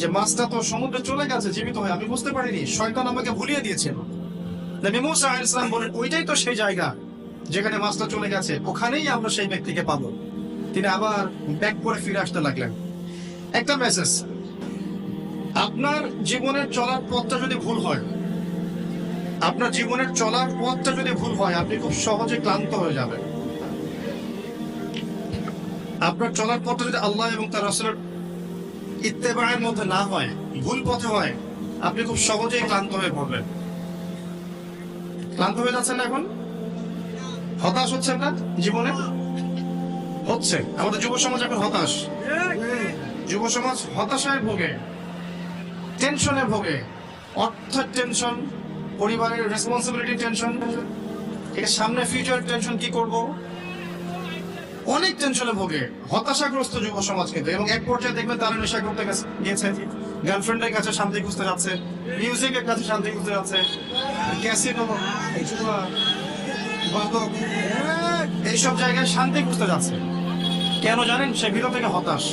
যে মাছটা তো সমুদ্রে চলে গেছে, জীবিত হয়ে, আমি বুঝতে পারিনি। শয়তান আমাকে ভুলিয়ে দিয়েছিল নবী মুসা বলেন, ওইটাই তো সেই জায়গা যেখানে মাছটা চলে গেছে, ওখানেই আমরা সেই ব্যক্তিকে পাবো। তিনি আবার ব্যাক করে ফিরে আসতে লাগলেন। একটা মেসেজ আপনার জীবনের চলার পথটা যদি ভুল হয়, আপনার জীবনের চলার পথটা যদি ভুল হয়, আপনি খুব সহজে ক্লান্ত হয়ে যাবেন। আপনার চলার পথটা যদি আল্লাহ এবং তার রাসূলের ইত্তেবায়ের মধ্যে না হয়, ভুল পথে হয়, আপনি খুব সহজেই ক্লান্ত হয়ে পড়বেন। ক্লান্ত হয়ে যাচ্ছেন এখন? হতাশ হচ্ছেন না জীবনে? হচ্ছে। আমাদের যুব সমাজ এখন হতাশ। যুব সমাজ হতাশায় ভোগে টেনশনে ভোগে। অর্থের টেনশন পরিবারের রেসপন্সিবিলিটি টেনশন এর সামনে ফিউচার টেনশন কি করব? অনেক টেনশনে ভোগে, হতাশাগ্রস্ত যুব সমাজ কিন্তু, এবং এক পর্যায়ে দেখবেন তারা নেশা করতে গেছে- গার্লফ্রেন্ডের কাছে শান্তি খুঁজতে যাচ্ছে মিউজিকের কাছে শান্তি খুঁজতে যাচ্ছে এইসব জায়গায় শান্তি খুঁজতে যাচ্ছে। কেন জানেন? সে ভিতর থেকে হতাশ।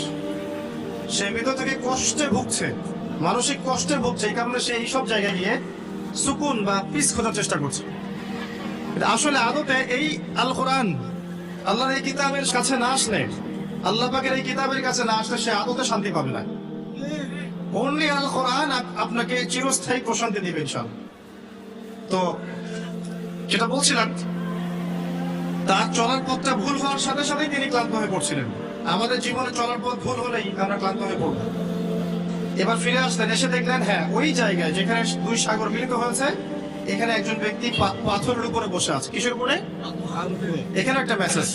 সে ভিতর থেকে কষ্টে ভুগছে, মানসিক কষ্টে ভুগছে, এই কারণে সে এইসব জায়গায় গিয়ে সুকুন বা পিস খোঁজার চেষ্টা করছে। আসলে আদতে এই আল কোরআন আল্লাহর এই কিতাবের কাছে না আসলে, আল্লাহ পাকের এই কিতাবের কাছে না আসলে সে আদতে শান্তি পাবে না। অনলি আল কোরআন আপনাকে চিরস্থায়ী প্রশান্তি দিবে ইনশাআল্লাহ। তো, যেটা বলছিলাম, তার চলার পথটা ভুল হওয়ার সাথে সাথেই তিনি ক্লান্ত হয়ে পড়ছিলেন। আমাদের জীবনে চলার পথ ভুল হলেই আমরা ক্লান্ত হয়ে পড়ব। এবার ফিরে আসলেন, এসে দেখলেন হ্যাঁ ওই জায়গায় যেখানে দুই সাগর মিলিত হয়েছে এখানে একজন ব্যক্তি পাথরের উপরে বসে আছে। কিসের উপরে? এখানে একটা মেসেজ